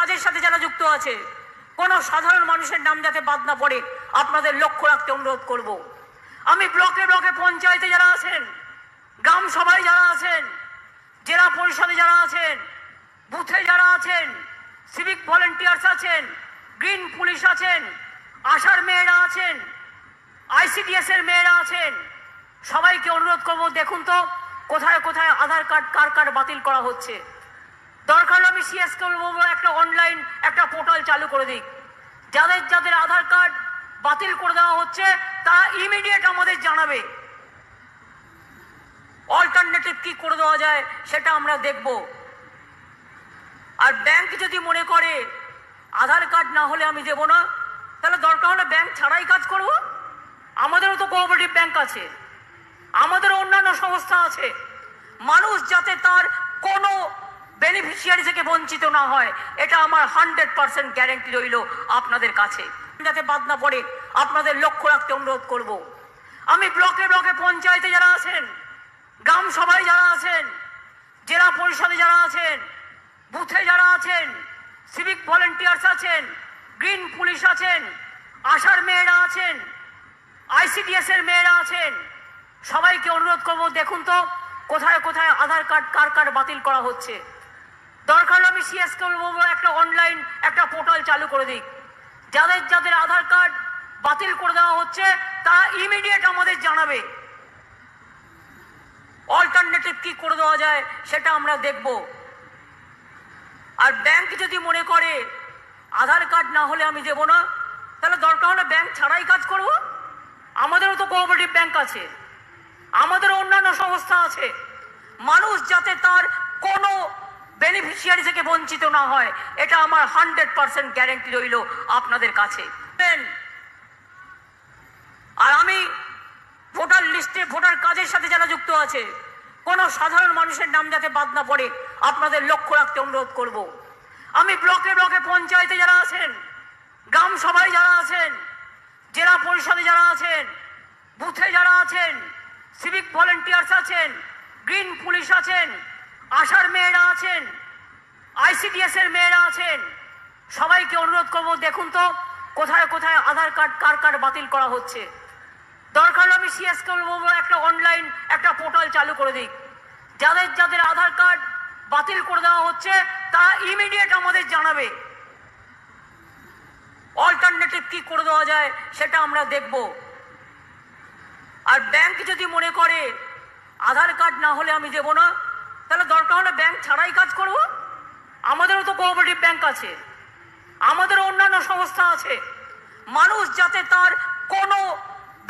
কাজের সাথে যারা যুক্ত আছে, কোনো সাধারণ মানুষের নাম যাতে বাদ না পড়ে, আপনাদের লক্ষ্য রাখতে অনুরোধ করব। আমি ব্লকে ব্লকে পঞ্চায়েতে যারা আছেন, গ্রাম সভায় যারা আছেন, জেলা পরিষদে যারা আছেন, বুথে যারা আছেন সিভিক ভলেন্টিয়ার্স আছেন গ্রিন পুলিশ আছেন, আশার মেয়েরা আছেন আইসিডিএস এর মেয়েরা আছেন, সবাইকে অনুরোধ করব, দেখুন তো কোথায় কোথায় আধার কার্ড, কার কার বাতিল করা হচ্ছে। দরকার আমি সিএস বলব, একটা অনলাইন একটা পোর্টাল চালু করে দিক। যাদের যাদের আধার কার্ড বাতিল করে দেওয়া হচ্ছে, তারা ইমিডিয়েট আমাদের জানাবে। অল্টারনেটিভ কি করে দেওয়া যায়, সেটা আমরা দেখব। আর ব্যাংক যদি মনে করে, আধার কার্ড না হলে আমি দেবো না, তাহলে দরকার হলে ব্যাংক ছাড়াই কাজ করব। আমাদেরও তো কোঅপারেটিভ ব্যাংক আছে। আমাদের অন্যান্য সংস্থা আছে। মানুষ যাতে তার কোনো বেনিফিশিয়ারি থেকে বঞ্চিত না হয়, এটা আমার হান্ড্রেড পার্সেন্ট গ্যারেন্টি রইল আপনাদের কাছে। যাতে বাদ না পড়ে, আপনাদের লক্ষ্য রাখতে অনুরোধ করব। আমি ব্লকে ব্লকে পঞ্চায়েতে যারা আছেন, গ্রাম সভায় যারা আছেন, জেলা পরিষদে যারা আছেন, বুথে যারা আছেন সিভিক ভলেন্টিয়ার্স আছেন গ্রিন পুলিশ আছেন, আশার মেয়েরা আছেন আইসিডিএস এর মেয়েরা আছেন, সবাইকে অনুরোধ করব, দেখুন তো কোথায় কোথায় আধার কার্ড, কার কার বাতিল করা হচ্ছে। দরকার আমি সিএস বলব, একটা অনলাইন একটা পোর্টাল চালু করে দিক। যাদের যাদের আধার কার্ড বাতিল করে দেওয়া হচ্ছে, তারা ইমিডিয়েট আমাদের জানাবে। অল্টারনেটিভ কি করে দেওয়া যায়, সেটা আমরা দেখব। আর ব্যাংক যদি মনে করে, আধার কার্ড না হলে আমি দেবো না, তাহলে দরকার হলে ব্যাংক ছাড়াই কাজ করব। আমাদেরও তো কোঅপারেটিভ ব্যাংক আছে। আমাদের অন্যান্য সংস্থা আছে। মানুষ যাতে তার কোনো বেনিফিশিয়ারি থেকে বঞ্চিত না হয়, এটা আমার হান্ড্রেড পার্সেন্ট গ্যারেন্টি রইল আপনাদের কাছে। আর আমি ভোটার লিস্টে ভোটার কাজের সাথে যারা যুক্ত আছে, কোনো সাধারণ মানুষের নাম যাতে বাদ না পড়ে, আপনাদের লক্ষ্য রাখতে অনুরোধ করব। আমি ব্লকে ব্লকে পঞ্চায়েতে যারা আছেন, গ্রাম সভায় যারা আছেন, জেলা পরিষদে যারা আছেন, বুথে যারা আছেন সিভিক ভলেন্টিয়ার্স আছেন গ্রিন পুলিশ আছেন আশার মেয়েরা আছেন আইসিডিএস এর মেয়েরা আছেন। সবাইকে অনুরোধ করব, দেখুন তো, কোথায় কোথায় আধার কার্ড, কার কার বাতিল করা হচ্ছে। দরকার আমি সিএস বলব, একটা অনলাইন একটা পোর্টাল চালু করে দিক। যাদের যাদের আধার কার্ড বাতিল করে দেওয়া হচ্ছে, তারা ইমিডিয়েট আমাদের জানাবে। অল্টারনেটিভ কি করে দেওয়া যায়, সেটা আমরা দেখব। আর ব্যাংক যদি মনে করে, আধার কার্ড না হলে আমি দেবো না। তাহলে দরকার হলে ব্যাংক ছাড়াই কাজ করব? আমাদেরও তো কোঅপারেটিভ ব্যাংক আছে। আমাদেরও অন্যান্য সংস্থা আছে। মানুষ যাতে তার কোনো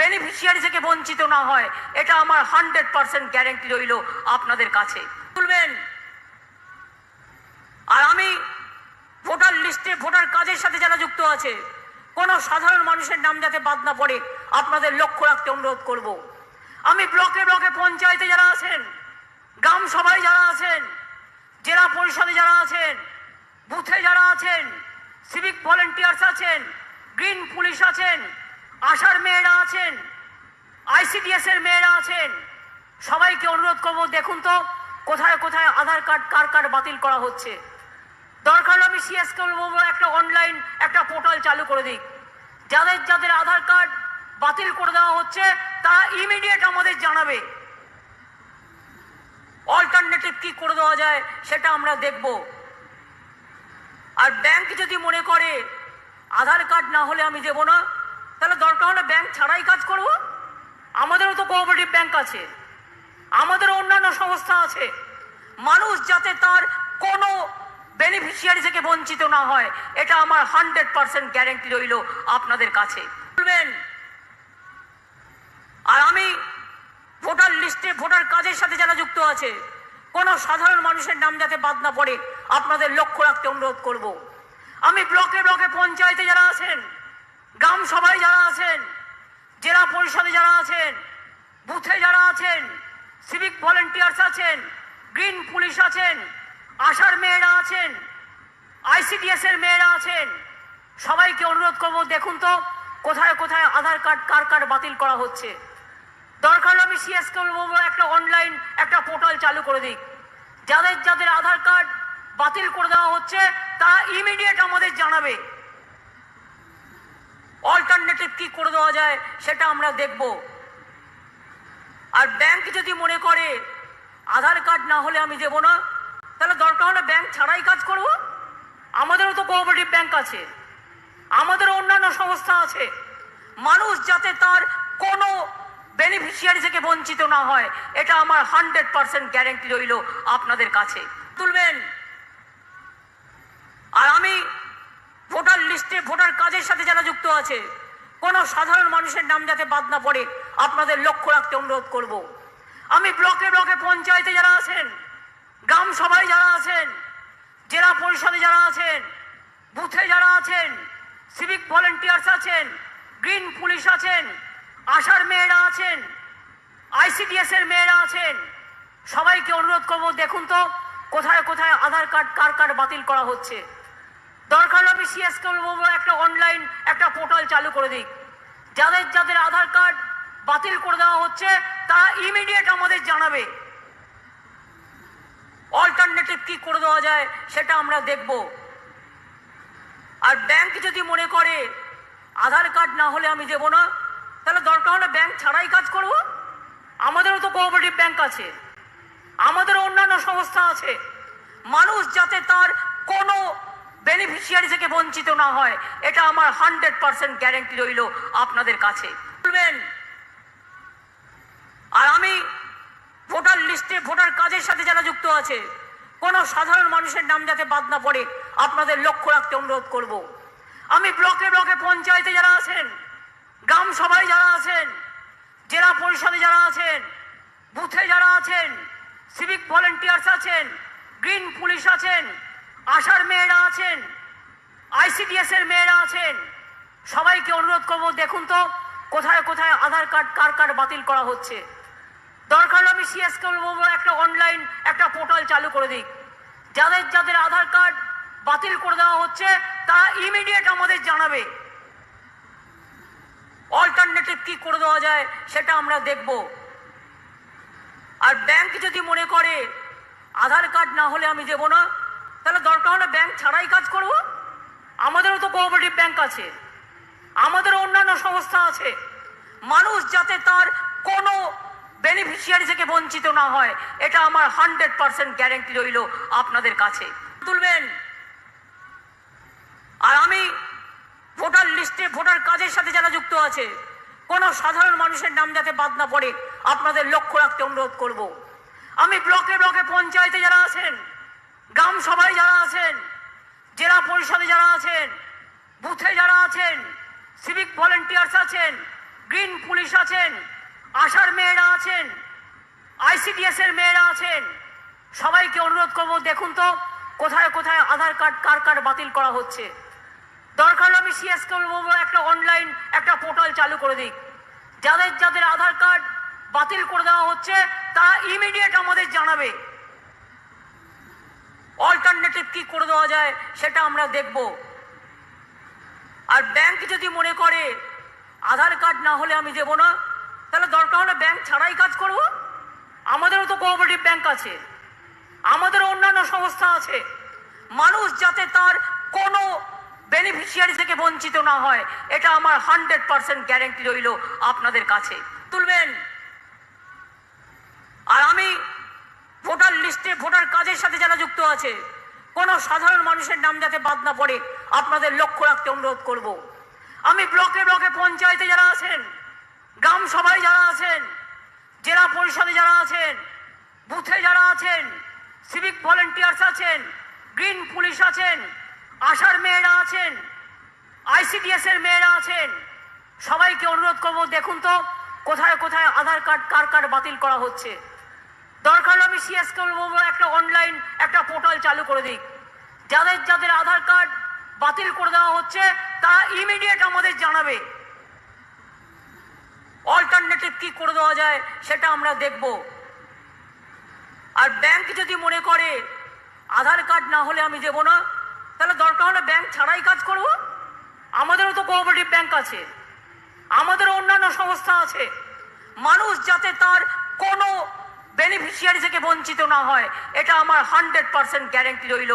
বেনিফিশিয়ারি থেকে বঞ্চিত না হয়, এটা আমার হান্ড্রেড পার্সেন্ট গ্যারেন্টি রইল আপনাদের কাছে। তুলবেন আর আমি ভোটার লিস্টে ভোটার কাজের সাথে যারা যুক্ত আছে, কোনো সাধারণ মানুষের নাম যাতে বাদ না পড়ে, আপনাদের লক্ষ্য রাখতে অনুরোধ করব। আমি ব্লকে ব্লকে পঞ্চায়েতে যারা আছেন গ্রাম সভায় যারা আছেন, জেলা পরিষদে যারা আছেন, বুথে যারা আছেন সিভিক ভলেন্টিয়ার্স আছেন গ্রিন পুলিশ আছেন, আশার মেয়েরা আছেন আইসিডিএস এর মেয়েরা আছেন, সবাইকে অনুরোধ করব, দেখুন তো কোথায় কোথায় আধার কার্ড কার কার বাতিল করা হচ্ছে। দরকার আমি সিএস কে বলব, একটা অনলাইন একটা পোর্টাল চালু করে দিক। যাদের যাদের আধার কার্ড বাতিল করে দেওয়া হচ্ছে, তারা ইমিডিয়েট আমাদের জানাবে। অল্টারনেটিভ কি করে দেওয়া যায়, সেটা আমরা দেখব। আর ব্যাংক যদি মনে করে, আধার কার্ড না হলে আমি দেবো না, তাহলে দরকার হলে ব্যাংক ছাড়াই কাজ করব। আমাদেরও তো কোঅপারেটিভ ব্যাংক আছে আমাদের অন্যান্য সংস্থা আছে। মানুষ যাতে তার কোনো বেনিফিশিয়ারি থেকে বঞ্চিত না হয়, এটা আমার হান্ড্রেড পার্সেন্ট গ্যারেন্টি রইল আপনাদের কাছে। বলবেন, আর আমি লিস্টে ভোটার কাজের সাথে যারা যুক্ত আছে, কোনো সাধারণ মানুষের নাম যাতে বাদ না পড়ে, আপনাদের লক্ষ্য রাখতে অনুরোধ করব। আমি ব্লকে ব্লকে পঞ্চায়েতে যারা আছেন, গ্রাম সভায় যারা আছেন, জেলা পরিষদে যারা আছেন, বুথে যারা আছেন সিভিক ভলেন্টিয়ার্স আছেন গ্রিন পুলিশ আছেন, আশার মেয়েরা আছেন আইসিডিএস এর মেয়েরা আছেন, সবাইকে অনুরোধ করব, দেখুন তো কোথায় কোথায় আধার কার্ড, কার কার বাতিল করা হচ্ছে। দরকার আমি সিএস বলব, একটা অনলাইন একটা পোর্টাল চালু করে দিক। যাদের যাদের আধার কার্ড বাতিল করে দেওয়া হচ্ছে, তারা ইমিডিয়েট আমাদের জানাবে। অল্টারনেটিভ কি করে দেওয়া যায়, সেটা আমরা দেখব। আর ব্যাংক যদি মনে করে, আধার কার্ড না হলে আমি দেবো না, তাহলে দরকার হলে ব্যাংক ছাড়াই কাজ করব। আমাদেরও তো কোঅপারেটিভ ব্যাংক আছে। আমাদেরও অন্যান্য সংস্থা আছে। মানুষ যাতে তার কোনো বেনিফিশিয়ারি থেকে বঞ্চিত না হয়, এটা আমার হান্ড্রেড পার্সেন্ট গ্যারেন্টি রইল আপনাদের কাছে। তুলবেন? আর আমি ভোটার লিস্টে ভোটার কাজের সাথে যারা যুক্ত আছে, কোন সাধারণ মানুষের নাম যাতে বাদ না পড়ে, আপনাদের লক্ষ্য রাখতে অনুরোধ করব। আমি ব্লকে ব্লকে পঞ্চায়েতে যারা আছেন, গ্রাম সভায় যারা আছেন, জেলা পরিষদে যারা আছেন, বুথে যারা আছেন সিভিক ভলেন্টিয়ার্স আছেন গ্রিন পুলিশ আছেন আশার মেয়েরা আছেন আইসিডিএস এর মেয়েরা আছেন। সবাইকে অনুরোধ করব, দেখুন তো, কোথায় কোথায় আধার কার্ড কার কার বাতিল করা হচ্ছে। দরকার হবে সিএসকে বলব, একটা অনলাইন একটা পোর্টাল চালু করে দিক। যাদের যাদের আধার কার্ড বাতিল করে দেওয়া হচ্ছে, তারা ইমিডিয়েট আমাদের জানাবে। অল্টারনেটিভ কি করে দেওয়া যায়, সেটা আমরা দেখব। আর ব্যাংক যদি মনে করে, আধার কার্ড না হলে আমি দেবো না। তাহলে দরকার হলে ব্যাংক ছাড়াই কাজ করব? আমাদেরও তো কোঅপারেটিভ ব্যাংক আছে। আমাদেরও অন্যান্য সংস্থা আছে। মানুষ যাতে তার কোনো বেনিফিশিয়ারি থেকে বঞ্চিত না হয়, এটা আমার হান্ড্রেড পার্সেন্ট গ্যারেন্টি রইল আপনাদের কাছে। বলবেন, আর আমি ভোটার লিস্টে ভোটার কাজের সাথে যারা যুক্ত আছে, কোন সাধারণ মানুষের নাম যাতে বাদ না পড়ে, আপনাদের লক্ষ্য রাখতে অনুরোধ করব। আমি ব্লকে ব্লকে পঞ্চায়েতে যারা আছেন গ্রাম সভায় যারা আছেন, জেলা পরিষদে যারা আছেন, বুথে যারা আছেন সিভিক ভলেন্টিয়ার্স আছেন গ্রিন পুলিশ আছেন, আশার মেয়েরা আছেন আইসিডিএস এর মেয়েরা আছেন, সবাইকে অনুরোধ করব, দেখুন তো কোথায় কোথায় আধার কার্ড কার কার বাতিল করা হচ্ছে। দরকার আমি সিএসকে বলব, একটা অনলাইন একটা পোর্টাল চালু করে দিক। যাদের যাদের আধার কার্ড বাতিল করে দেওয়া হচ্ছে, তারা ইমিডিয়েট আমাদের জানাবে। অল্টারনেটিভ কি করে দেওয়া যায় সেটা আমরা দেখব। আর ব্যাংক যদি মনে করে আধার কার্ড না হলে আমি দেবো না, তাহলে দরকার হলে ব্যাংক ছাড়াই কাজ করব। আমাদেরও তো কোঅপারেটিভ ব্যাংক আছে আমাদের অন্যান্য সংস্থা আছে। মানুষ যাতে তার কোনো বেনিফিশিয়ারি থেকে বঞ্চিত না হয়, এটা আমার হান্ড্রেড পার্সেন্ট গ্যারেন্টি রইল আপনাদের কাছে। তুলবেন। আর আমি ভোটার কাজের সাথে যারা যুক্ত আছে, কোন সাধারণ মানুষের নাম যাতে বাদ না পড়ে, আপনাদের লক্ষ্য রাখতে অনুরোধ করব। আমি ব্লকে ব্লকে পঞ্চায়েতে যারা আছেন, গ্রাম সভায় যারা আছেন, জেলা পরিষদে যারা আছেন, বুথে যারা আছেন সিভিক ভলেন্টিয়ার্স আছেন গ্রিন পুলিশ আছেন, আশার মেয়েরা আছেন আইসিডিএস এর মেয়েরা আছেন, সবাইকে অনুরোধ করব, দেখুন তো কোথায় কোথায় আধার কার্ড, কার কার বাতিল করা হচ্ছে। দরকার আমি সিএসকে বলব, একটা অনলাইন একটা পোর্টাল চালু করে দিক। যাদের যাদের আধার কার্ড বাতিল করে দেওয়া হচ্ছে, তারা ইমিডিয়েট আমাদের জানাবে। অল্টারনেটিভ কি করে দেওয়া যায়, সেটা আমরা দেখব। আর ব্যাংক যদি মনে করে, আধার কার্ড না হলে আমি দেবো না, তাহলে দরকার হলে ব্যাংক ছাড়াই কাজ করব। আমাদেরও তো কোঅপারেটিভ ব্যাংক আছে। আমাদেরও অন্যান্য সংস্থা আছে। মানুষ যাতে তার কোনো বেনিফিশিয়ারি থেকে বঞ্চিত না হয়, এটা আমার হান্ড্রেড পার্সেন্ট গ্যারেন্টি রইল আপনাদের কাছে। তুলবেন? আর আমি ভোটার লিস্টে ভোটার কাজের সাথে যারা যুক্ত আছে, কোন সাধারণ মানুষের নাম যাতে বাদ না পড়ে, আপনাদের লক্ষ্য রাখতে অনুরোধ করব। আমি ব্লকে ব্লকে পঞ্চায়েতে যারা আছেন, গ্রাম সভায় যারা আছেন, জেলা পরিষদে যারা আছেন, বুথে যারা আছেন সিভিক ভলেন্টিয়ার্স আছেন গ্রিন পুলিশ আছেন আশার মেয়েরা আছেন আইসিডিএস এর মেয়েরা আছেন। সবাইকে অনুরোধ করব, দেখুন তো, কোথায় কোথায় আধার কার্ড, কার কার বাতিল করা হচ্ছে। দরকার আমি সিএসকে বলব একটা অনলাইন একটা পোর্টাল চালু করে দিক। যাদের যাদের আধার কার্ড বাতিল করে দেওয়া হচ্ছে, তারা ইমিডিয়েট আমাদের জানাবে। অল্টারনেটিভ কি করে দেওয়া যায়, সেটা আমরা দেখব। আর ব্যাংক যদি মনে করে, আধার কার্ড না হলে আমি দেবো না। তাহলে দরকার হলে ব্যাংক ছাড়াই কাজ করব? আমাদেরও তো কোঅপারেটিভ ব্যাংক আছে। আমাদেরও অন্যান্য সংস্থা আছে। মানুষ যাতে তার কোনো বেনিফিশিয়ারি থেকে বঞ্চিত না হয়, এটা আমার হান্ড্রেড পার্সেন্ট গ্যারেন্টি রইল।